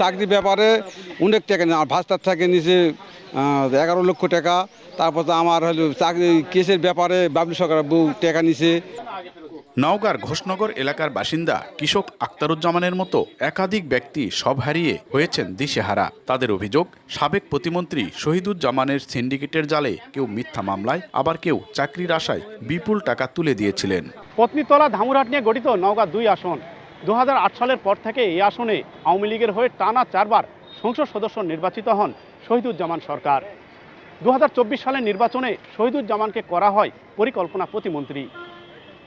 চাকরি ব্যাপারে অনেক টাকা নিয়ে আমার ভাস্তার থেকে নিচে এগারো লক্ষ টাকা। তারপর তো আমার হলো চাকরি কেসের ব্যাপারে বাবলু সরকার বউ টাকা নিছে নওগাঁর ঘোষনগর এলাকার বাসিন্দা কৃষক আক্তারুজ্জামানের মতো একাধিক ব্যক্তি সব হারিয়ে হয়েছেন দিশেহারা। তাদের অভিযোগ সাবেক প্রতিমন্ত্রী শহীদুজ্জামানের সিন্ডিকেটের জালে কেউ মিথ্যা মামলায় আবার কেউ চাকরির আশায় বিপুল টাকা তুলে দিয়েছিলেন। পত্নীতলা ধামুরহাট নিয়ে গঠিত নওগাঁ দুই আসন। দু হাজার আট সালের পর থেকে এই আসনে আওয়ামী লীগের হয়ে টানা চারবার সংসদ সদস্য নির্বাচিত হন শহীদুজ্জামান সরকার। দু হাজার চব্বিশ সালের নির্বাচনে শহীদুজ্জামানকে করা হয় পরিকল্পনা প্রতিমন্ত্রী।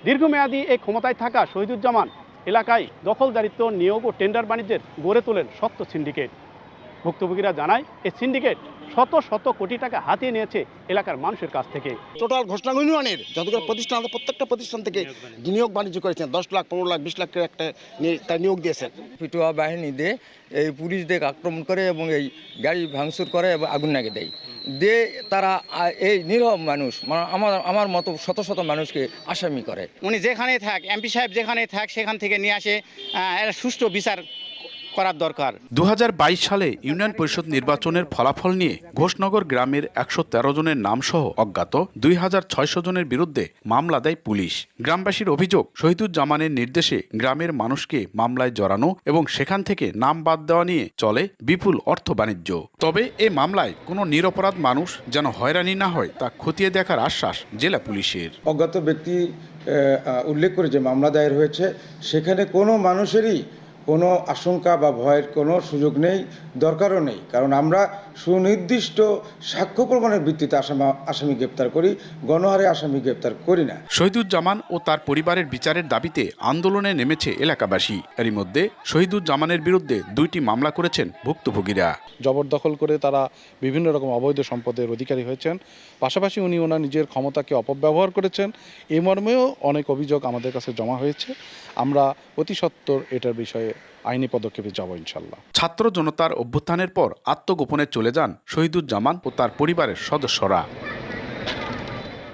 দীর্ঘমেয়াদী এই ক্ষমতায় থাকা শহীদুজ্জামান এলাকায় দখলদারিত্ব, নিয়োগ ও টেন্ডার বাণিজ্যের গড়ে তোলেন শক্ত সিন্ডিকেট। ভুক্তভোগীরা জানায়, এই সিন্ডিকেট শত শত কোটি টাকা হাতিয়ে নিয়েছে এলাকার মানুষের কাছ থেকে। টোটাল ঘোষণা ইউনিয়নের যতগুলো প্রতিষ্ঠান আছে প্রত্যেকটা প্রতিষ্ঠান থেকে বিনিয়োগ বাণিজ্য করেছেন। দশ লাখ পনেরো লাখ বিশ লাখ করে একটা নিয়ে- তার নিয়োগ দিয়েছেন। পিটুয়া বাহিনী দিয়ে এই পুলিশদের আক্রমণ করে এবং এই গাড়ি ভাঙচুর করে এবং আগুন লাগিয়ে দেয়। দে তারা এই নিরহ মানুষ মানে আমার আমার মতো শত শত মানুষকে আসামি করে। উনি যেখানে থাক এমপি সাহেব যেখানে থাক সেখান থেকে নিয়ে আসে একটা সুষ্ঠু বিচার করার দরকার। দু হাজার বাইশ সালে ইউনিয়ন পরিষদ নির্বাচনের ফলাফল নিয়ে ঘোষনগর গ্রামের একশো তেরো জনের নামসহ অজ্ঞাত দুই হাজার ছয়শো জনের বিরুদ্ধে মামলা দেয় পুলিশ। গ্রামবাসীর অভিযোগ শহীদুজ্জামানের নির্দেশে গ্রামের মানুষকে মামলায় জড়ানো এবং সেখান থেকে নাম বাদ দেওয়া নিয়ে চলে বিপুল অর্থ বাণিজ্য। তবে এ মামলায় কোনো নিরপরাধ মানুষ যেন হয়রানি না হয় তা খতিয়ে দেখার আশ্বাস জেলা পুলিশের। অজ্ঞাত ব্যক্তি উল্লেখ করে যে মামলা দায়ের হয়েছে সেখানে কোনো মানুষেরই কোনো আশঙ্কা বা ভয়ের কোনো সুযোগ নেই দরকারও নেই। কারণ আমরা সুনির্দিষ্ট সাক্ষ্য প্রমাণের ভিত্তিতে আসামা আসামি গ্রেপ্তার করি গণহারে আসামি গ্রেপ্তার করি না। শহীদুজ্জামান ও তার পরিবারের বিচারের দাবিতে আন্দোলনে নেমেছে এলাকাবাসী। এরই মধ্যে শহীদুজ্জামানের বিরুদ্ধে দুইটি মামলা করেছেন ভুক্তভোগীরা। জবরদখল করে তারা বিভিন্ন রকম অবৈধ সম্পদের অধিকারী হয়েছেন। পাশাপাশি উনি ওনার নিজের ক্ষমতাকে অপব্যবহার করেছেন। এই মর্মেও অনেক অভিযোগ আমাদের কাছে জমা হয়েছে। আমরা অতি সত্বর এটার বিষয়ে আইনি পদক্ষেপে যাব ইনশাল্লাহ। ছাত্র জনতার অভ্যুত্থানের পর আত্মগোপনে চলে যান শহীদুজ্জামান ও তার পরিবারের সদস্যরা।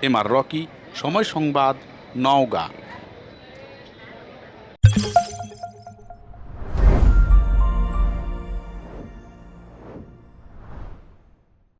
এম আর রকি, সময় সংবাদ, নওগাঁ।